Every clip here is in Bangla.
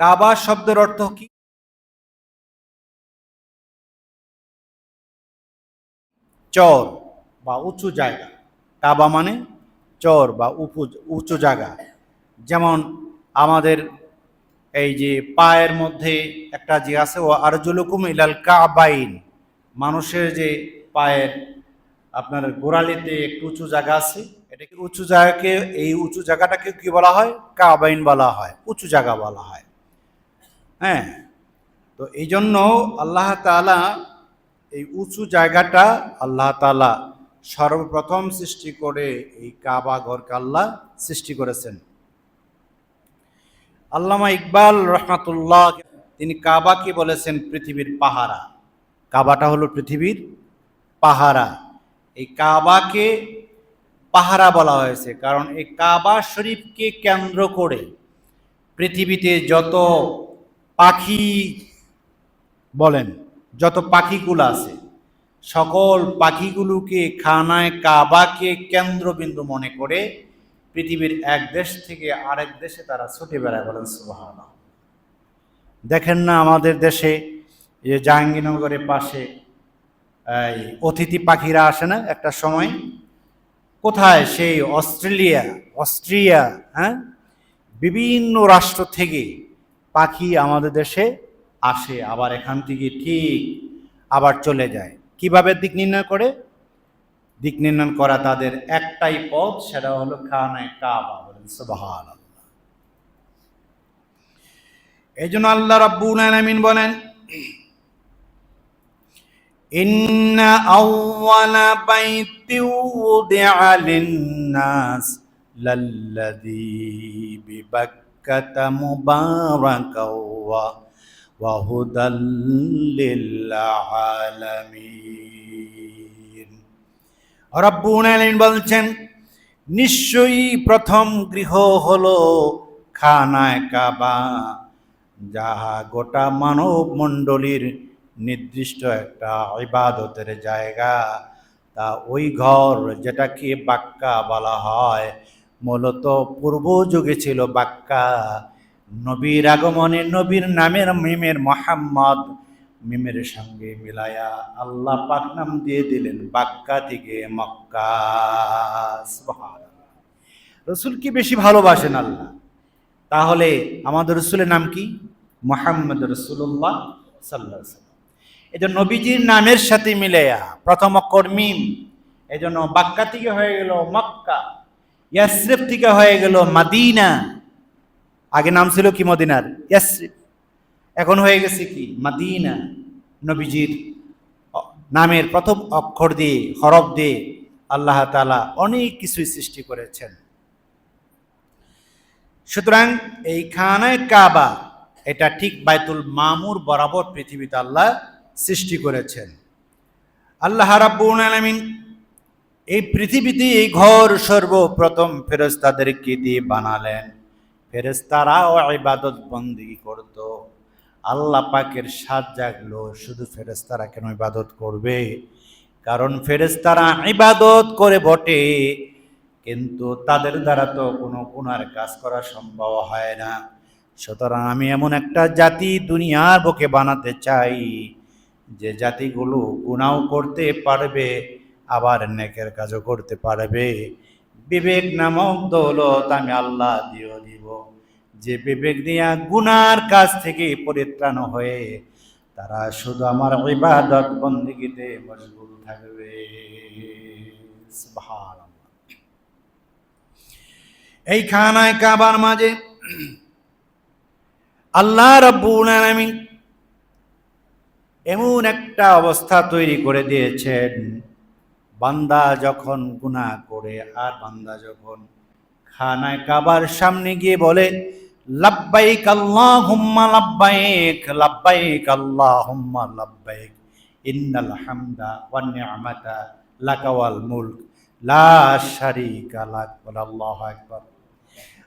কাবা শব্দের অর্থ কি? চর বা উঁচু জায়গা। কাবা মানে চর বা উপু, উঁচু জায়গা। যেমন আমাদের এই যে পায়ের মধ্যে একটা যে আছে, ও আরজুলুকুম ইলাল কাবাইন। মানুষের যে পায়ের আপনার গোড়ালিতে একটু উঁচু জায়গা আছে, এটাকে উঁচু জায়গাকে, এই উঁচু জায়গাটাকে কি বলা হয়? কাবাইন বলা হয়, উঁচু জায়গা বলা হয়। হ্যাঁ। তো এই জন্য আল্লাহ তাআলা এই উঁচু জায়গাটা আল্লাহ তাআলা সর্বপ্রথম সৃষ্টি করে এই কাবা ঘরকে আল্লাহ সৃষ্টি করেছেন। আল্লামা ইকবাল রহমাতুল্লাহ তিনি কাবাকে বলেছেন পৃথিবীর পাহারা। কাবাটা হলো পৃথিবীর পাহারা। এই কাবাকে পাহারা বলা হয়েছে কারণ এই কাবা শরীফকে কেন্দ্র করে পৃথিবীতে যত পাখি বলেন, যত পাখিগুলো আছে, সকল পাখিগুলোকে খানায় কাবাকে কেন্দ্রবিন্দু মনে করে পৃথিবীর এক দেশ থেকে আরেক দেশে তারা ছুটে বেড়ায় বলেন, সুবহানাল্লাহ। দেখেন না আমাদের দেশে যে জাহাঙ্গীরনগরের পাশে, এই অতিথি পাখিরা আসে না একটা সময়? কোথায় সেই অস্ট্রেলিয়া, অস্ট্রিয়া হ্যাঁ? বিভিন্ন রাষ্ট্র থেকে পাখি আমাদের দেশে আসে আবার এখান থেকে ঠিক আবার চলে যায় কিভাবে দিক নির্ণয় করে দিক নির্ণয় করা তাদের একটাই পথ সেটা হলো খানায় কাবা বলেন সুবহানাল্লাহ এই জন্য আল্লাহ রাব্বুল আলামিন বলেন إن أول بيت وضع للناس للذي ببكة مباركا و- وهدى للعالمين রব্বুল আলামিন বলছেন নিশ্চয়ই প্রথম গৃহ হলো খানায় কাবা যাহা গোটা মানব মণ্ডলীর নির্দিষ্ট একটা ইবাদতের জায়গা তা ওই ঘর যেটাকে বাক্কা বলা হয় মূলত পূর্ব যুগে ছিল বাক্কা। নবীর আগমনে নবীর নামের মিমের মোহাম্মদ মিমের সঙ্গে মিলায়া আল্লাহ পাক নাম দিয়ে দিলেন বাক্কা থেকে মক্কা। সুবহানাল্লাহ। রসুলকে বেশি ভালোবাসেন আল্লাহ? তাহলে আমাদের রসুলের নাম কি? মোহাম্মদ রসুল্লাহ সাল্লাহ এই জন্য নবীজির নামের সাথে মিলেয়া প্রথম অক্ষর মিম, এই জন্য বাক্কা থেকে হয়ে গেল মক্কা। ইয়াসরিফ থেকে হয়ে গেল মাদিনা। আগে নাম ছিল কি মদিনার? ইয়াসরিফ। এখন হয়ে গেছে কি? মাদিনা। নবীজির নামের প্রথম অক্ষর দিয়ে, হরফ দিয়ে আল্লাহ তাআলা অনেক কিছুই সৃষ্টি করেছেন। সুতরাং এই খানায় কাবা, এটা ঠিক বাইতুল মামুর বরাবর পৃথিবীতে আল্লাহ সৃষ্টি করেছেন। আল্লাহ রাব্বুল আলামিন এই পৃথিবীতে এই ঘর সর্বপ্রথম ফেরেশতাদেরকে দিয়ে বানালেন? ফেরেশতারাও ইবাদত বন্দি করত? আল্লাহ পাকের সাত জাগলো শুধু ফেরেশতারা কেন ইবাদত করবে? কারণ ফেরেশতারা ইবাদত করে বটে, কিন্তু তাদের দ্বারা তো কোনো গুনার কাজ করা সম্ভব হয় না। সুতরাং আমি এমন একটা জাতি দুনিয়ার বুকে বানাতে চাই, যে জাতিগুলো গুণাও করতে পারবে আবার নেকের কাজও করতে পারবে। বিবেক নামক দৌলত আমি আল্লাহ দিও দিব। যে বিবেক দিয়া গুনার কাজ থেকে পরিত্রাণ হয়ে তারা শুধু আমার ইবাদত বন্দিগিতে মশগুল থাকবে। এই খানায় কাবার মাঝে আল্লাহ রাব্বুল আলামিন এমন একটা অবস্থা তৈরি করে দিয়েছেন। বান্দা যখন গুনাহ করে, আর বান্দা যখন খানায় কাবার সামনে গিয়ে বলে, লাব্বাইক আল্লাহুম্মা লাব্বাইক লাব্বাইক আল্লাহুম্মা লাব্বাইক, ইন্নাল হামদা ওয়ান নি'মাতা লাকা ওয়াল মুলক, লা শারীকা লাক আল্লাহু আকবার।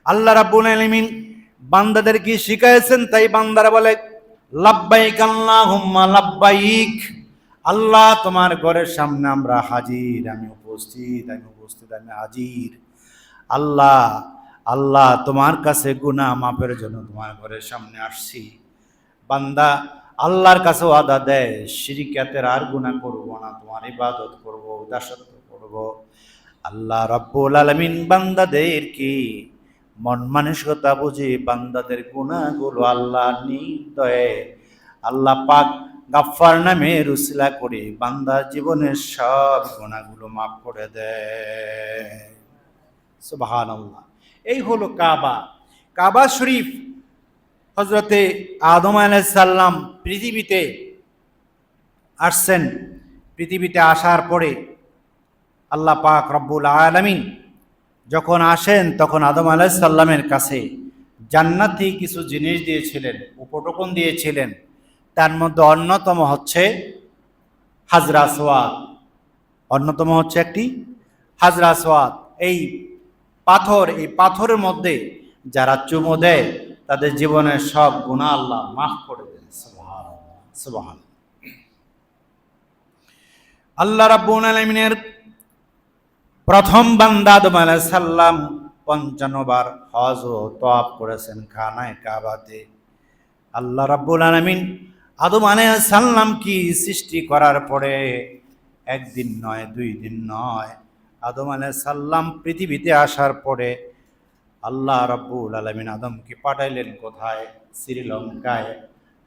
আল্লাহ রাব্বুল আলামিন বান্দাদেরকে শিখাইছেন তাই বান্দারা বলে, লাব্বাইক আল্লাহুম্মা লাব্বাইক আল্লাহ তোমার ঘরের সামনে আমরা হাজির, আমি উপস্থিত আমি উপস্থিত, আমি হাজির। আল্লাহ আল্লাহ তোমার কাছে গুনাহ মাপের জন্য তোমার ঘরের সামনে আসছি। বান্দা, আল্লাহর কাছে আদা দেয় শিরিকাতের আর গুনাহ করব না, তোমার ইবাদত করব দাসত্ব করব। আল্লাহ রব্বুল আলমিন বান্দাদের কি মন মানসিকতা বুঝি বান্দাদের গুণাগুলো আল্লাহ নির্দয়ে, আল্লাহ পাক গাফফার নামে রুসিলা করে বান্দার জীবনের সব গুণাগুলো মাফ করে দেয়। সুবাহান আল্লাহ এই হলো কাবা। কাবা শরীফ হজরতে আদম আলাইসাল্লাম পৃথিবীতে আসছেন। পৃথিবীতে আসার পরে আল্লাহ পাক রব্বুল আলমিন যখন আসেন তখন আদম আলাইসাল্লামের কাছে জান্নাতি কিছু জিনিস দিয়েছিলেন উপটোকন দিয়েছিলেন। তার মধ্যে অন্যতম হচ্ছে হাজরা সোয়াদ। অন্যতম হচ্ছে একটি হাজরা সোয়াদ। এই পাথর, এই পাথরের মধ্যে যারা চুমো দেয়, তাদের জীবনের সব গুণা আল্লাহ মাফ করে দেন। সুবহান আল্লাহ রাব্বুল আলামিনের প্রথম বান্দা আদম আলাইহিস সালাম পঞ্চান্নবার হজ ও তওয়াব করেছেন খানায় কাবাতে। আল্লাহ রাব্বুল আলামিন আদম সালাম কি সৃষ্টি করার পরে? একদিন নয়, দুই দিন নয়। আদম সালাম পৃথিবীতে আসার পরে আল্লাহ রাব্বুল আলামিন আদমকে পাঠাইলেন কোথায়? শ্রীলঙ্কায়।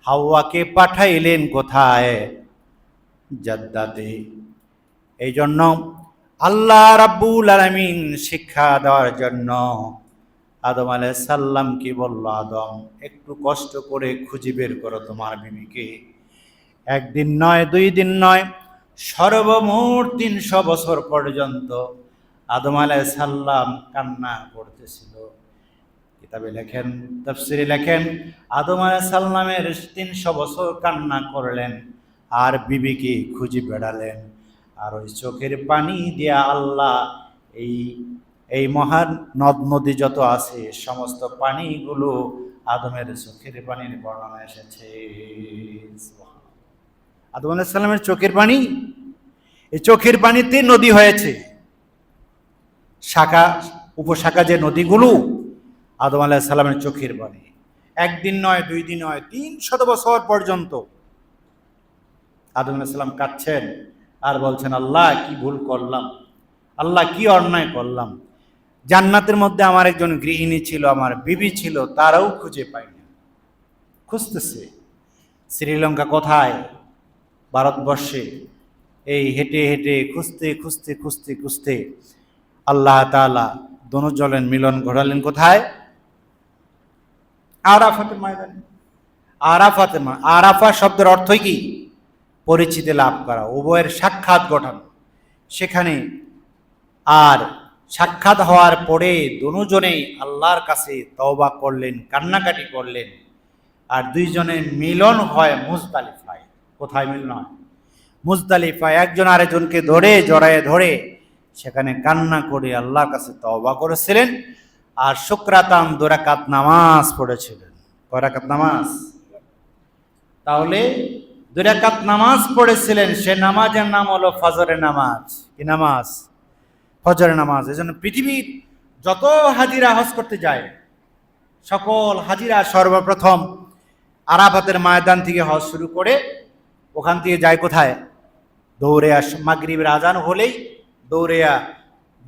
হাওয়াকে পাঠাইলেন কোথায়? জাদ্দাতে। এই জন্য আল্লাহ রাব্বুল আলামিন শিক্ষা দেওয়ার জন্য আদম আলাইহিস সালাম কি বলল, আদম, একটু কষ্ট করে খুঁজে বের করো তোমার বিবিকে। একদিন নয়, দুই দিন নয় সর্বমোট তিনশো বছর পর্যন্ত আদম আলাইহিস সালাম কান্না করতেছিল। কিতাবে লেখেন, তফসিরে লেখেন, আদম আলাইহিস সালামের তিনশো বছর কান্না করলেন, আর বিবিকে খুঁজে বেড়ালেন। আর ওই চোখের পানি দিয়া আল্লাহ এই এই মহান নদ নদী যত আছে, সমস্ত পানিগুলো আদমের চোখের পানির বর্ণনা এসেছে। আদম আলাইহিস সালামের চোখের পানি, এই চোখের পানিতে নদী হয়েছে। শাখা, উপশাখা যে নদীগুলো, আদম আলাইহিস সালামের চোখের পানি। একদিন নয়, দুই দিন নয়, তিন শত বছর পর্যন্ত আদম আলাইহিস সালাম কাঁদছেন আর বলছেন, আল্লাহ, কি ভুল করলাম? আল্লাহ, কি অন্যায় করলাম? জান্নাতের মধ্যে আমার একজন গৃহিণী ছিল, আমার বিবি ছিল, তারাও খুঁজে পাই না খুঁজতেছে, শ্রীলঙ্কা কোথায়? ভারতবর্ষে। এই হেঁটে হেঁটে, খুঁজতে খুঁজতে খুঁজতে খুঁজতে আল্লাহ তালা দনুজলেন মিলন ঘটালেন কোথায়? আরাফাতের ময়দানে। আরাফাতের মা- আরাফা শব্দের অর্থই কি? পরিচিতি লাভ করা, উভয়ের সাক্ষাৎ ঘটানো। সেখানে আর সাক্ষাৎ হওয়ার পরে দুজনেই আল্লাহর কাছে তওবা করলেন, কান্নাকাটি করলেন। আর দুইজনের মিলন হয় মুজদালিফায়। কোথায় মিলন হয়? মুজদালিফায় একজন আরেকজনকে ধরে, জড়ায়ে ধরে, সেখানে কান্না করে আল্লাহর কাছে তওবা করেছিলেন। আর শুক্রাতান দুরাকাত নামাজ পড়েছিলেন। করাকাত নামাজ? তাহলে দুরাকাত নামাজ পড়েছিলেন, সে নামাজের নাম হলো ফজরের নামাজ। কি নামাজ? ফজরের নামাজ, এজন্য পৃথিবীর যত হাজিরা হজ করতে যায়, সকল হাজিরা সর্বপ্রথম আরাফাতের ময়দান থেকে হজ শুরু করে ওখান থেকে যায় কোথায়? দৌড়ে আস, মাগরিবের আজান হলেই দৌড়েয়া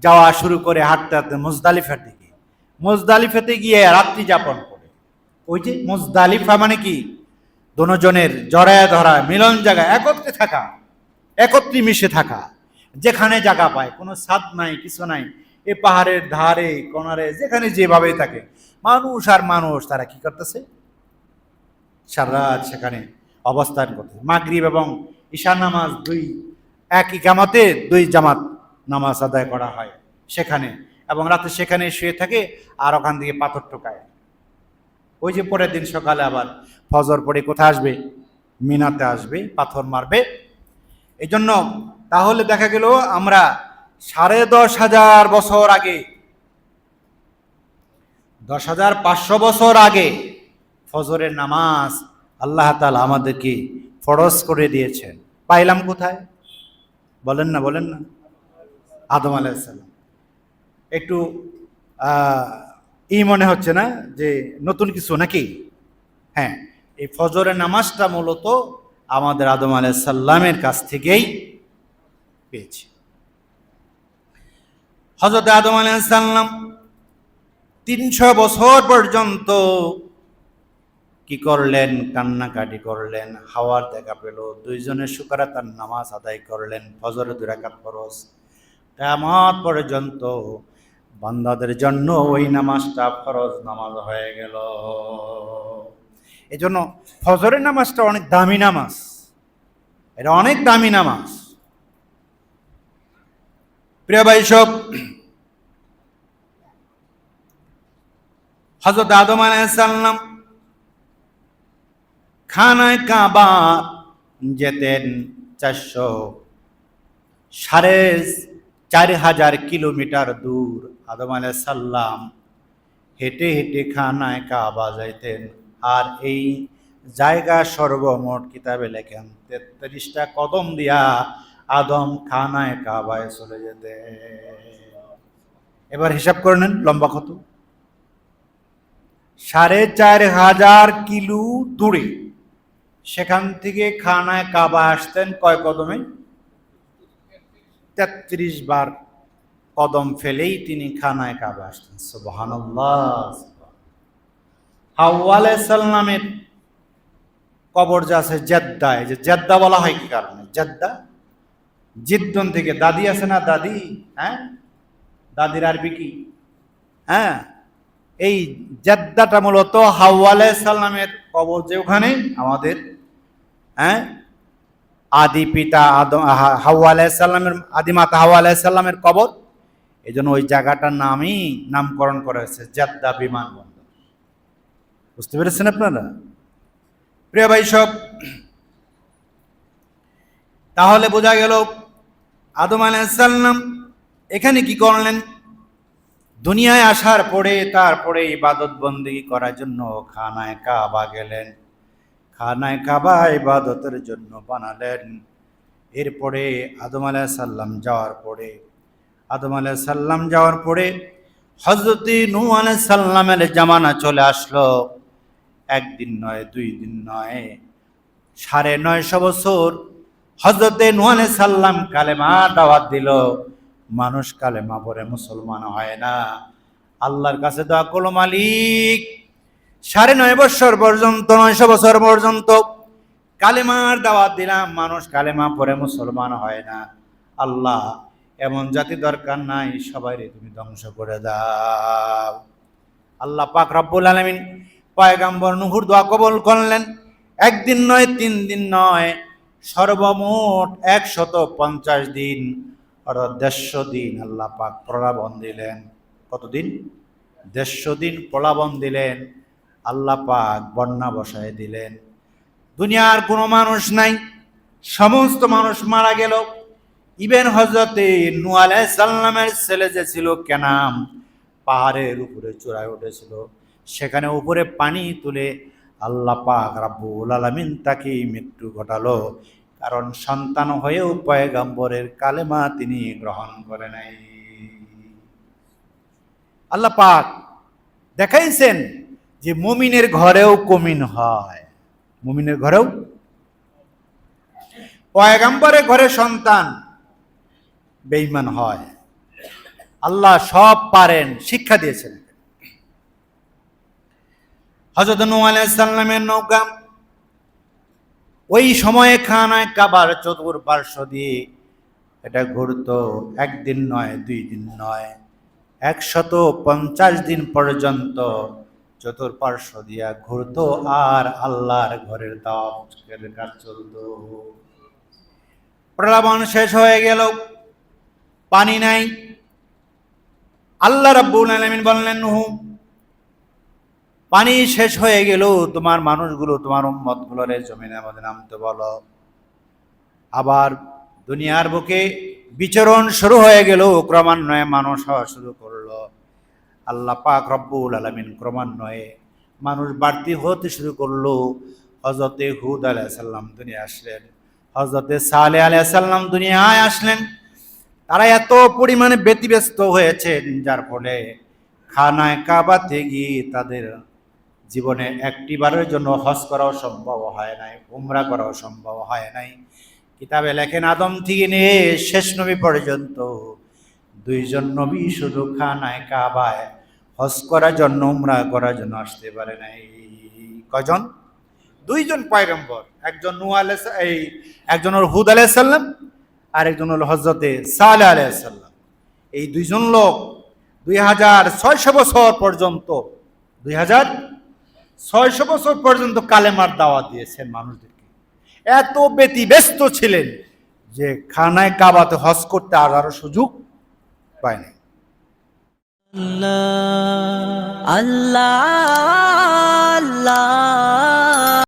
যাওয়া শুরু করে হাঁটতে হাঁটতে মুজদালিফার দিকে। মুজদালিফাতে গিয়ে রাত্রি যাপন করে। ওই যে মুজদালিফা মানে কি? দুজনের জড়ায় ধরা, মিলন জায়গা একত্রে থাকা, একত্রে মিশে থাকা। যেখানে জায়গা পায়, কোনো ছাদ নাই, কিছু নাই। এ পাহাড়ের ধারে কোনারে যেখানে যেভাবে থাকে। মানুষ আর মানুষ, তারা কি করতেছে? সারা সেখানে অবস্থান করতে মাগরিব এবং ঈশা নামাজ দুই, একই কামাতে দুই জামাত নামাজ আদায় করা হয় সেখানে। এবং রাতে সেখানে শুয়ে থাকে আর ওখান থেকে পাথর টোকায় ওই যে পরের দিন সকালে আবার ফজর পড়ে কোথায় আসবে? মিনাতে আসবে, পাথর মারবে। এই জন্য তাহলে দেখা গেল আমরা সাড়ে দশ হাজার বছর আগে, দশ হাজার পাঁচশো বছর আগে ফজরের নামাজ আল্লাহ তালা আমাদেরকে ফরজ করে দিয়েছেন। পাইলাম কোথায়? বলেন না বলেন না। আদম আলাইসাল্লাম একটু এই মনে হচ্ছে না যে নতুন কিছু নাকি? হ্যাঁ এই ফজরের নামাজটা মূলত আমাদের আদম আলাইসাল্লামের কাছ থেকেই পেয়েছি। হজরত আদম আলাইসাল্লাম তিনশো বছর পর্যন্ত কি করলেন? কান্নাকাটি করলেন, হাওয়ার দেখা পেল, দুইজনের সুকারা তার নামাজ আদায় করলেন ফজরে দুরাকাত ফরজ। কেমত পর্যন্ত বান্দাদের জন্য ওই নামাজটা ফরজ নামাজ হয়ে গেল। এই জন্য ফজরের নামাজটা অনেক দামি নামাজ। এটা অনেক দামি নামাজ। প্রিয় ভাই সব হজরত আদম আলাইসাল্লাম খানায় কাবা যেতেন চারশো সাড়ে চার হাজার কিলোমিটার দূর। আদম সাল্লাম হেঁটে হেঁটে খানায় কাবা যাইতেন। আর এই জায়গা সর্বমোট কিতাবে লেখেন, তেত্রিশটা কদম দিয়া আদম খানায় কাবায় চলে যেতে। এবার হিসাব করে নেন, লম্বা কত? সাড়ে চার হাজার কিলো দূরে। সেখান থেকে খানায় কাবা আসতেন কয় কদমে? তেত্রিশ বার কদম ফেলেই তিনি খানায় কাবা আসতেন, সুবহানাল্লাহ। হাওয়া কবর যে আছে জেদ্দায় যে জেদ্দা বলা হয় কি কারণে? জেদ্দা? জিদ্দন থেকে দাদি আছে না দাদি? হ্যাঁ? দাদির আরবি কি? হ্যাঁ? এই জেদ্দাটা মূলত হাওয়া সাল্লামের কবর যে ওখানে আমাদের হ্যাঁ? আদি পিতা আদম হাওয়া আলাইসাল্লামের আদি মাতা হাওয়া আলাইসাল্লামের কবর। এই জন্য ওই জায়গাটার নামই নামকরণ করা হয়েছে, জেদ্দা বিমানবন্দর। বুঝতে পেরেছেন আপনারা? প্রিয় ভাই সব, তাহলে বোঝা গেল আদম আলাইসাল্লাম এখানে কি করলেন? দুনিয়ায় আসার পরে, তারপরে ইবাদত বন্দি করার জন্য খানায় কাবা গেলেন। খানায় কাবা ইবাদতের জন্য বানালেন। এরপরে আদম আলাহ সাল্লাম যাওয়ার পরে, আদম আলাহ সাল্লাম যাওয়ার পরে হজরতি নু আলাহ সাল্লামের জামানা চলে আসলো। একদিন নয়, দুই দিন নয়, সাড়ে নয়শো বছর হজরতে নু আলাহ সাল্লাম কালেমা দাওয়াত দিল। মানুষ কালেমা পরে মুসলমান হয় না। আল্লাহর কাছে দোয়া করল, মালিক, সাড়ে নয় বছর পর্যন্ত, নয়শো বছর পর্যন্ত কালেমার দাওয়াত দিলাম। মানুষ কালেমা পরে মুসলমান হয় না। আল্লাহ, এমন জাতি দরকার নাই সবাই তুমি ধ্বংস করে দাও। আল্লাহ পাক রব্বুল আলমিন পয়গাম্বর নুহুর দোয়া কবল করলেন। একদিন নয়, তিন দিন নয়, সর্বমোট একশত পঞ্চাশ দিন অর্থাৎ দেড়শো দিন আল্লাহ পাক প্রলাবন দিলেন। কতদিন? দেড়শো দিন প্রলাবন দিলেন, আল্লাহ পাক বন্যা বসায় দিলেন। দুনিয়ার কোনো মানুষ নাই, সমস্ত মানুষ মারা গেল। ইবেন হজরতে নু সাল্লামের ছেলে যে ছিল, কেনাম পাহাড়ের উপরে চূড়ায় উঠেছিল। সেখানে উপরে পানি তুলে আল্লাহ পাক রাব্বুল আলামিন তাকে মৃত্যু ঘটালো। কারণ সন্তান হয়েও পয়গাম্বরের কালেমা তিনি গ্রহণ করে নাই। আল্লাহ পাক দেখাইছেন যে মুমিনের ঘরেও কমিন হয়। মুমিনের ঘরেও? পয়গাম্বরের ঘরে সন্তান বেইমান হয়। আল্লাহ সব পারেন, শিক্ষা দিয়েছেন। হজরত নু আলাইসাল্লামের নৌকা ওই সময়ে খানায় কাবার চতুর্পার্শ্ব দিয়ে এটা ঘুরতো, একদিন নয়, দুই দিন নয়, একশত পঞ্চাশ দিন পর্যন্ত চতুর্পার্শ্ব দিয়া ঘুরতো আর আল্লাহর ঘরের দাওয়াতের কাজ চলতো। প্রলাবন শেষ হয়ে গেল, পানি নাই। আল্লাহ রাব্বুল আলামিন বললেন নুহু পানি শেষ হয়ে গেল, তোমার মানুষগুলো, তোমার উম্মতগুলোর জমিনের মধ্যে নামতে বলো। আবার দুনিয়ার বুকে বিচরণ শুরু হয়ে গেল, ক্রমান্বয়ে মানুষ হওয়া শুরু করল। আল্লাহ পাক রব্বুল আলমিন ক্রমান্বয়ে মানুষ বাড়তি হতে শুরু করল। হজরতে হুদ আলাইসাল্লাম দুনিয়া আসলেন হজরতে সালে আলাইসাল্লাম দুনিয়ায় আসলেন। তারা এত পরিমাণে ব্যতিব্যস্ত হয়েছেন, যার ফলে খানায় কাবাতে গিয়ে তাদের জীবনে একটিবারের জন্য হজ করাও সম্ভব হয় নাই, উমরা করাও সম্ভব হয় নাই। কিতাবে লেখেন, আদম থেকে নিয়ে শেষ নবী পর্যন্ত দুইজন নবী শুধু খানায় কাবায় হজ করার জন্য, উমরা করার জন্য আসতে পারে নাই। কজন দুইজন পয়গম্বর, একজন আলাইহিস এই একজন হল হুদ আলাইহিস সালাম আর একজন হল হজরতে সালেহ আলাইহিস সালাম। এই দুইজন লোক দুই হাজার ছয়শো বছর পর্যন্ত, দুই হাজার ছয়শো বছর পর্যন্ত কালেমার দাওয়া দিয়েছেন মানুষদেরকে এত ব্যতিব্যস্ত ছিলেন যে খানায় কাবাতে হজ করতে আর আরও সুযোগ পায়নি আল্লাহ Allah.